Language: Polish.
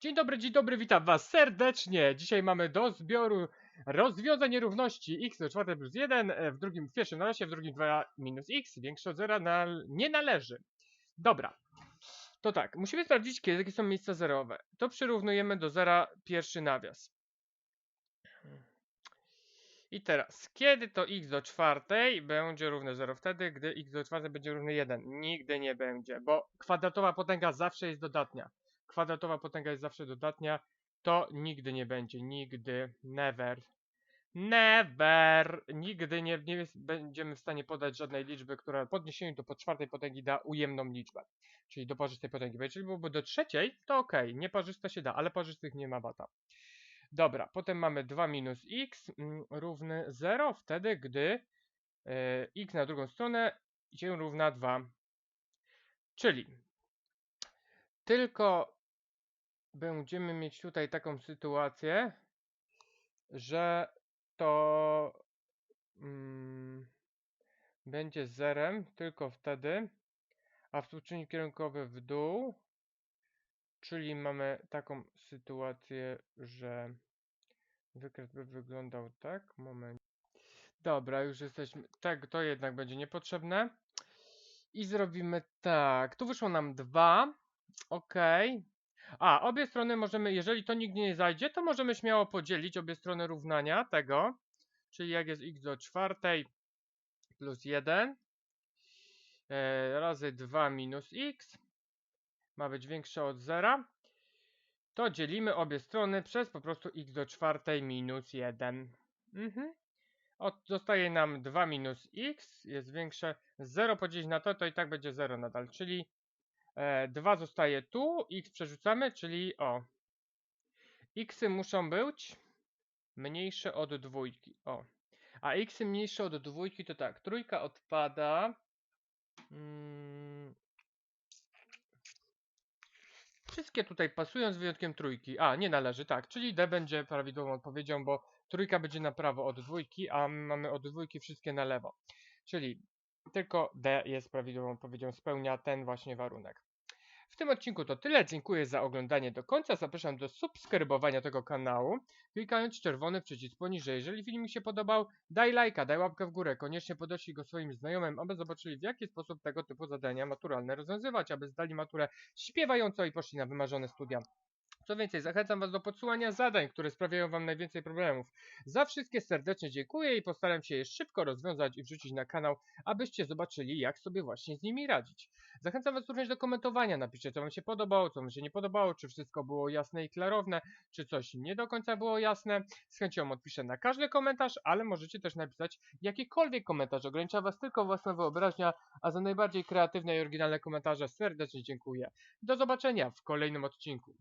Dzień dobry, dzień dobry, witam was serdecznie. Dzisiaj mamy do zbioru rozwiązań nierówności x do 4 plus 1, e, w drugim, w pierwszym nawiasie, w drugim 2 minus x, większe od zera na, nie należy. Dobra, to tak, musimy sprawdzić, kiedy jakie są miejsca zerowe. To przyrównujemy do zera pierwszy nawias. I teraz, kiedy to x do czwartej będzie równe 0? Wtedy, gdy x do czwartej będzie równe 1. Nigdy nie będzie, bo kwadratowa potęga zawsze jest dodatnia. Kwadratowa potęga jest zawsze dodatnia. To nigdy nie będzie. Nigdy. Never. Never. Nigdy nie, nie będziemy w stanie podać żadnej liczby, która w podniesieniu do po czwartej potęgi da ujemną liczbę. Czyli do parzystej potęgi. Bo jeżeli byłoby do trzeciej, to ok. Nieparzysta się da, ale parzystych nie ma bata. Dobra, potem mamy 2 minus x mm, równy 0, wtedy gdy e, x na drugą stronę się równa 2. Czyli tylko będziemy mieć tutaj taką sytuację, że to mm, będzie zerem tylko wtedy, a współczynnik kierunkowy w dół, czyli mamy taką sytuację, że wykres by wyglądał tak. Moment. Dobra, już jesteśmy. Tak, to jednak będzie niepotrzebne. I zrobimy tak. Tu wyszło nam 2. Ok. A, obie strony możemy, jeżeli to nigdy nie zajdzie, to możemy śmiało podzielić obie strony równania tego. Czyli jak jest x do czwartej plus 1 e, razy 2 minus x ma być większe od 0, to dzielimy obie strony przez po prostu x do czwartej minus 1. Mhm. Od, zostaje nam 2 minus x, jest większe 0 podzielić na to, to i tak będzie 0 nadal, czyli 2 zostaje tu, x przerzucamy, czyli o. xy muszą być mniejsze od dwójki, o. A xy mniejsze od dwójki to tak, trójka odpada. Mm. Wszystkie tutaj pasują z wyjątkiem trójki. A, nie należy, tak, czyli D będzie prawidłową odpowiedzią, bo trójka będzie na prawo od dwójki, a my mamy od dwójki wszystkie na lewo. Czyli tylko D jest prawidłową odpowiedzią, spełnia ten właśnie warunek. W tym odcinku to tyle. Dziękuję za oglądanie do końca. Zapraszam do subskrybowania tego kanału, klikając czerwony przycisk poniżej. Jeżeli film mi się podobał, daj lajka, daj łapkę w górę. Koniecznie podeślij go swoim znajomym, aby zobaczyli w jaki sposób tego typu zadania maturalne rozwiązywać, aby zdali maturę śpiewająco i poszli na wymarzone studia. Co więcej, zachęcam Was do podsyłania zadań, które sprawiają Wam najwięcej problemów. Za wszystkie serdecznie dziękuję i postaram się je szybko rozwiązać i wrzucić na kanał, abyście zobaczyli, jak sobie właśnie z nimi radzić. Zachęcam Was również do komentowania. Napiszcie, co Wam się podobało, co Wam się nie podobało, czy wszystko było jasne i klarowne, czy coś nie do końca było jasne. Z chęcią odpiszę na każdy komentarz, ale możecie też napisać jakikolwiek komentarz. Ogranicza Was tylko własna wyobraźnia, a za najbardziej kreatywne i oryginalne komentarze serdecznie dziękuję. Do zobaczenia w kolejnym odcinku.